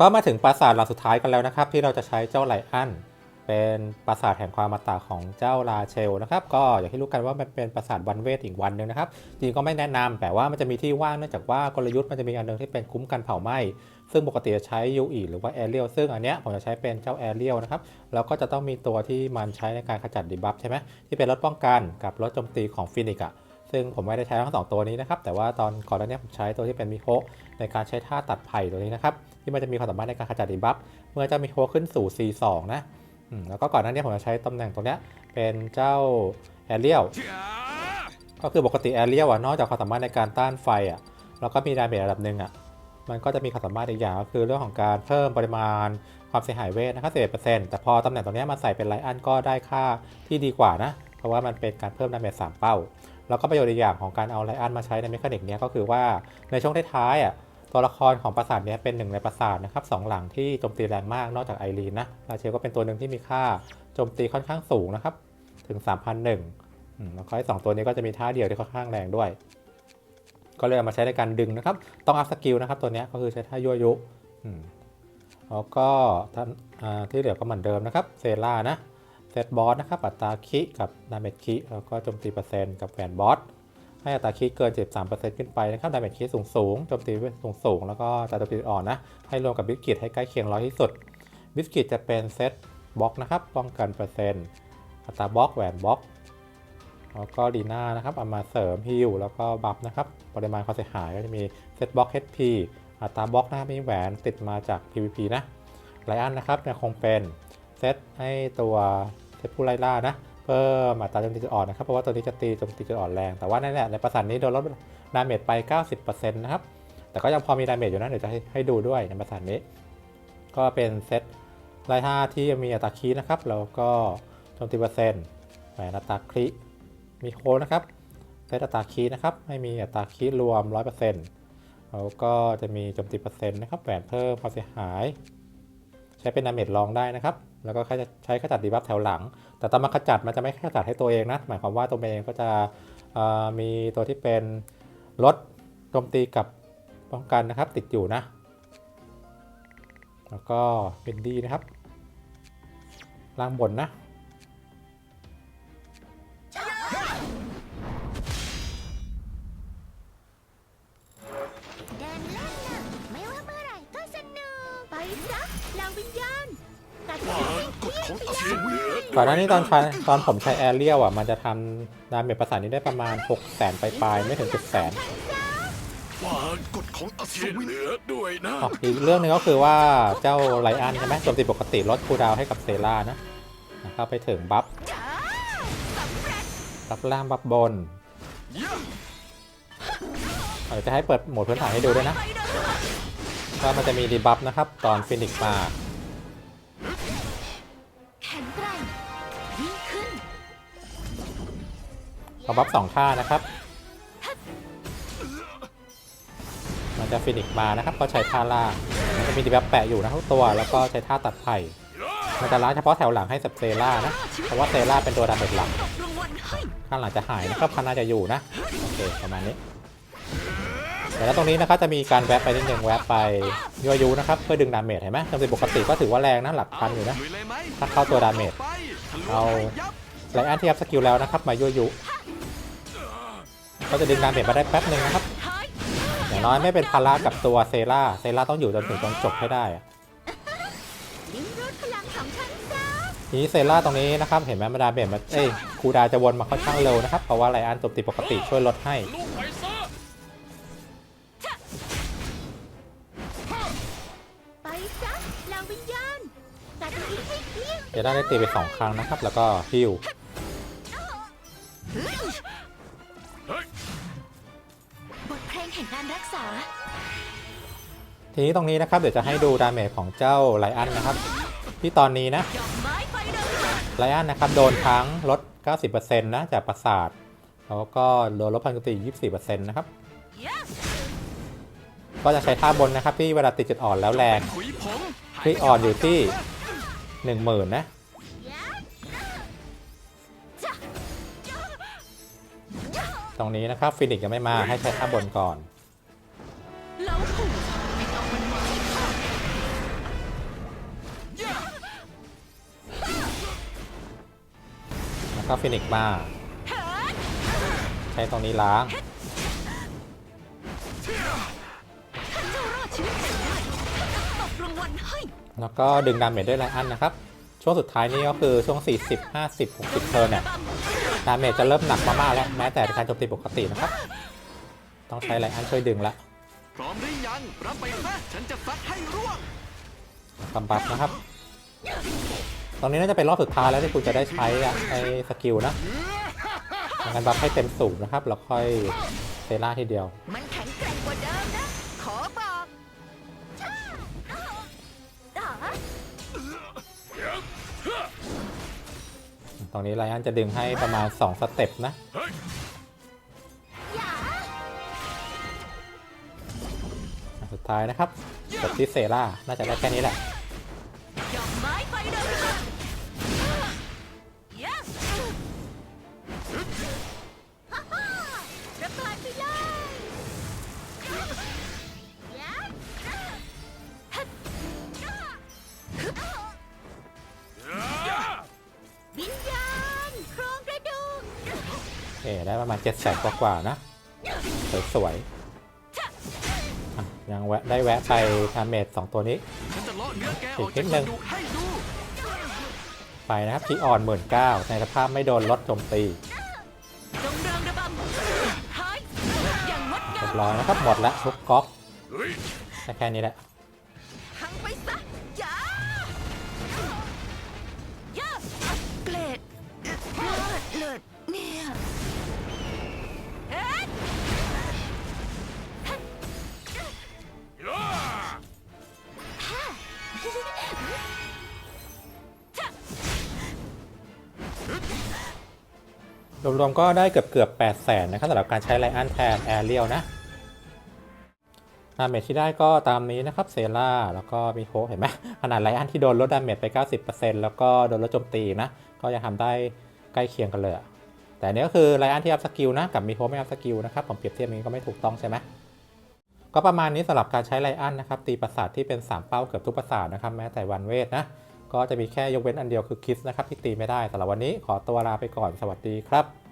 ก็มาถึงปราสาทหลังสุดท้ายกันแล้วนะครับ ที่เราจะใช้เจ้าไลอันเป็นปราสาทแห่งความมาตาของเจ้าลาเชลนะครับ ก็อย่างที่รู้กันว่ามันเป็นปราสาทวันเวทอีกวันหนึ่งนะครับ จริงก็ไม่แนะนำแต่ว่ามันจะมีที่ว่างเนื่องจากว่ากลยุทธ์มันจะมีอันหนึงที่เป็นคุ้มกันเผาไหม้ซึ่งปกติจะใช้ยูอีหรือว่าแอเรียลซึ่งอันเนี้ยผมจะใช้เป็นเจ้าแอเรียลนะครับแล้วก็จะต้องมีตัวที่มันใช้ในการขจัดดีบัฟใช่ไหมที่เป็นรถป้องกันกับรถโจมตีของฟินิกอะ ซึ่งผมไม่ได้ใช้ทั้งสองตัวนี้นะครับ แต่ว่าตอนก่อนหน้านี้ผมใช้ตัวที่เป็นมิโฮะในการใช้ท่าตัดไผ่ตัวนี้นะครับ ที่มันจะมีความสามารถในการขจัดดีบัฟเมื่อเจ้ามิโฮะขึ้นสู่ C2 นะแล้วก็ก่อนหน้านี้ผมจะใช้ตำแหน่งตรงนี้เป็นเจ้าแอเรียลก็คือปกติแอเรียลอะนอกจากความสามารถในการต้านไฟอะแล้วก็มีดาเมจระดับหนึ่งอะมันก็จะมีความสามารถอีกอย่างก็คือเรื่องของการเพิ่มปริมาณความเสียหายเวทนะครับ11%แต่พอตำแหน่งตรงนี้มาใส่เป็นไลอันก็ได้ค่าที่ดีกว่านะ เพราะว่ามันเป็นการเพิ่มดาเมจ3เป้า แล้วก็ประโยชน์อีกอย่างของการเอาไลอันมาใช้ในเมคานิกนี้ก็คือว่าในช่วงท้ายๆอะตัวละครของปราสาทนี้เป็นหนึ่งในปราสาทนะครับสองหลังที่โจมตีแรงมากนอกจากไอรีนนะราเชลก็เป็นตัวหนึ่งที่มีค่าโจมตีค่อนข้างสูงนะครับถึง 3,001แล้วก็ไอ้สองตัวนี้ก็จะมีท่าเดียวที่ค่อนข้างแรงด้วย ก็เลยเอามาใช้ในการดึงนะครับ ต้องอัพสกิลนะครับตัวนี้ก็คือใช้ท่ายั่วยุแล้วก็ท่านที่เหลือก็เหมือนเดิมนะครับเซล่านะ เซตบอสนะครับอัตราคิกับดาเมจคิแล้วก็โจมตีเปอร์เซ็นต์กับแหวนบอสให้อัตราคิเกิน 73%ขึ้นไปนะครับดาเมจคิสูงสูงโจมตีสูงสูงแล้วก็อัตาโจมตีอ่อนนะ ให้รวมกับบิสกิตให้ใกล้เคียงร้อยที่สุด บิสกิตจะเป็นเซตบล็อกนะครับ ป้องกันเปอร์เซ็นต์ อัตราบล็อกแหวนบล็อกแล้วก็ดีน่านะครับเอามาเสริมฮิลแล้วก็บัฟนะครับ ปริมาณความเสียหายก็จะมีเซตบล็อก HP อัตราบล็อกนะครับมีแหวนติดมาจาก PVP นะไลอันนะครับยังคงเป็น เซตให้ตัวเซตผู้ไล่ล่านะเพิ่มอัตราโจมตีจุดอ่อนนะครับเพราะว่าตัวนี้จะตีโจมตีจุดอ่อนแรงแต่ว่านั่นแหละในประสานนี้โดนลดดาเมจไป 90%นะครับแต่ก็ยังพอมีดาเมจอยู่นะเดี๋ยวจะให้ใหดูด้วยในประสานนี้ ก็เป็นเซตไล่ท่าที่มีอัตราคีนะครับแล้วก็โจมตีเปอร์เซ็นต์แหวนอัตราคริมีโคนะครับเซตอัตราคีนะครับไม่มีอัตราคีย์รวม 100%แล้วก็จะมีโจมตีเปอร์เซ็นต์นะครับแหวนเพิ่มความเสียหาย ใช้เป็นดาเมจรองได้นะครับ แล้วก็ใช้ขจัดดีบัฟแถวหลัง แต่ตอนมาขจัดมันจะไม่ขจัดให้ตัวเองนะ หมายความว่าตัวเองก็จะมีตัวที่เป็นลดโจมตีกับป้องกันนะครับติดอยู่นะ แล้วก็เป็นดีนะครับล่างบนนะ ก่อนหน้านี้ตอนใช้ตอนผมใช้แอเรียลอะ มันจะทำดาเมจประสานนี้ได้ประมาณ 6 0 0 0 0 0ปลายๆไม่ถึง7 0 0 0 0 0ว่ากฎของอัศวินเหนือด้วยนะอ๋ออีกเรื่องหนึงก็คือว่าเจ้าไลอันใช่ไหมโจมตีปกติลดคูลดาวน์ให้กับเซรานะเข้าไปถึงบัฟจ้าสำเร็จบัฟล่างบัฟบนเดี๋ยวจะให้เปิดโหมดพื้นฐานให้ดูด้วยนะไปเดินก็มันจะมีดีบัฟนะครับ ตอนฟินิกมา พอบัฟสองท่านะครับ มันจะฟินิกมานะครับ ก็ใช้ท่าล่างมันจะมีดีบัฟแปะอยู่นะทุกตัว แล้วก็ใช้ท่าตัดไผ่มันจะล้างเฉพาะแถวหลังให้สับเซล่านะ เพราะว่าเซล่าเป็นตัวดาเมจหลักตบรางข้างหลังจะหายนะครับข้างหน้าจะอยู่นะ โอเคประมาณนี้แต่แล้วตรงนี้นะครับจะมีการแวะไปนิดนึงแวะไปยั่วยุนะครับเพื่อดึงดาเมจเห็นไหมจำเป็นปกติก็ถือว่าแรงนะหลักพันอยู่นะ ถ้าเข้าตัวดาเมจเอาไลอันที่อัพสกิลแล้วนะครับมายั่วยุ ก็จะดึงดาเมจมาได้แป๊บหนึ่งนะครับ อย่างน้อยไม่เป็นภาระกับตัวเซล่าเซล่าต้องอยู่จนถึงตอนจบให้ได้อะลิ้มรสพลังของฉันซะทีนี้เซล่าตรงนี้นะครับ เห็นไหมมาดาเมจมันเอ้ยคูดาจะวนมาค่อนข้างเร็วนะครับ เพราะว่าไลอันโจมตีปกติช่วยลดให้ลูกไปซะไดสินให้เที่ยงเซล่าได้ตีไปสองครั้งนะครับ แล้วก็ฮิล ห่งการรักษา ทีนี้ตรงนี้นะครับเดี๋ยวจะให้ดูดาเมจของเจ้าไลอันนะครับ ที่ตอนนี้นะดอกไม้ไฟเดินไลอันนะครับโดนทั้งลด 90%นะจากปราสาท แล้วก็โดนลดพันกุฏิ24%นะครับ ก็จะใช้ท่าบนนะครับที่เวลาติดจุดอ่อนแล้วแรงขุยผงที่อ่อนอยู่ที่ 10,000นะ ตรงนี้นะครับฟินิกยังไม่มาให้ใช้ข้าบนก่อน แล้วก็ฟินิกมา ใช้ตรงนี้ล้างแล้วก็ดึงดาเมจด้วยไลอันนะครับ ช่วงสุดท้ายนี่ก็คือช่วง 40 50 60เทอร์เนี่ย ดาเมจจะเริ่มหนักมากๆแล้ว แม้แต่การโจมตีปกตินะครับ ต้องใช้ไลอันช่วยดึงละพร้อมหรือยังรับไปซะฉันจะซัดให้ร่วงกำบับนะครับตรงนี้น่าจะเป็นรอบสุดท้ายแล้วที่คุณจะได้ใช้อะไอ้สกิลนะงั้นบัฟให้เต็มสูงนะครับ แล้วค่อยเซล่าทีเดียว มันแข็ง ตรงนี้ไลอันจะดึงให้ประมาณ 2 สเต็ปนะ สุดท้ายนะครับจบที่เซล่าน่าจะได้แค่นี้แหละ ได้ประมาณ7จ็ดแสนกว่าๆนะ สวยๆอะยังแวะได้แวะไปทาเมจสองตัวนี้ฉันจะเลาะเนื้อแกออกอีกนิจากดกนึระงดูกให้ดูไปนะครับที่อ่อนหมื่นเก้าในสภาพไม่โดนลดโจมตีจงเริงระบำท้ายอย่างงดเรีงายมบร้อยนะครับหมดละทุกก๊อกเฮ้ยได้แค่นี้แหละทั้งไปซะอย่าย่าเกรดเลือดเลือด รวมๆก็ได้เกือบเกือบ8 0 0แสนนะครับสำหรับการใช้ไลอันแทนแอเรียลนะดาเมจที่ได้ก็ตามนี้นะครับเซล่าแล้วก็มีโฮเห็นไหมขนาดไลอันที่โดนลดดาเมจไป 90%แล้วก็โดนลดโจมตีนะ ก็ยังทำได้ใกล้เคียงกันเลย แต่อันนี้ก็คือไลอันที่อัพสกิลนะกับมีโฮไม่อัพสกิลนะครับผมเปรียบเทียบนี้ก็ไม่ถูกต้องใช่ไหมก็ประมาณนี้สำหรับการใช้ไลอันนะครับตีประสาทที่เป็น 3 เป้าเกือบทุกประสาทนะครับแม้แต่วันเวทนะ ก็จะมีแค่ยกเว้นอันเดียวคือคิสนะครับที่ตีไม่ได้สำหรับวันนี้ขอตัวลาไปก่อนสวัสดีครับ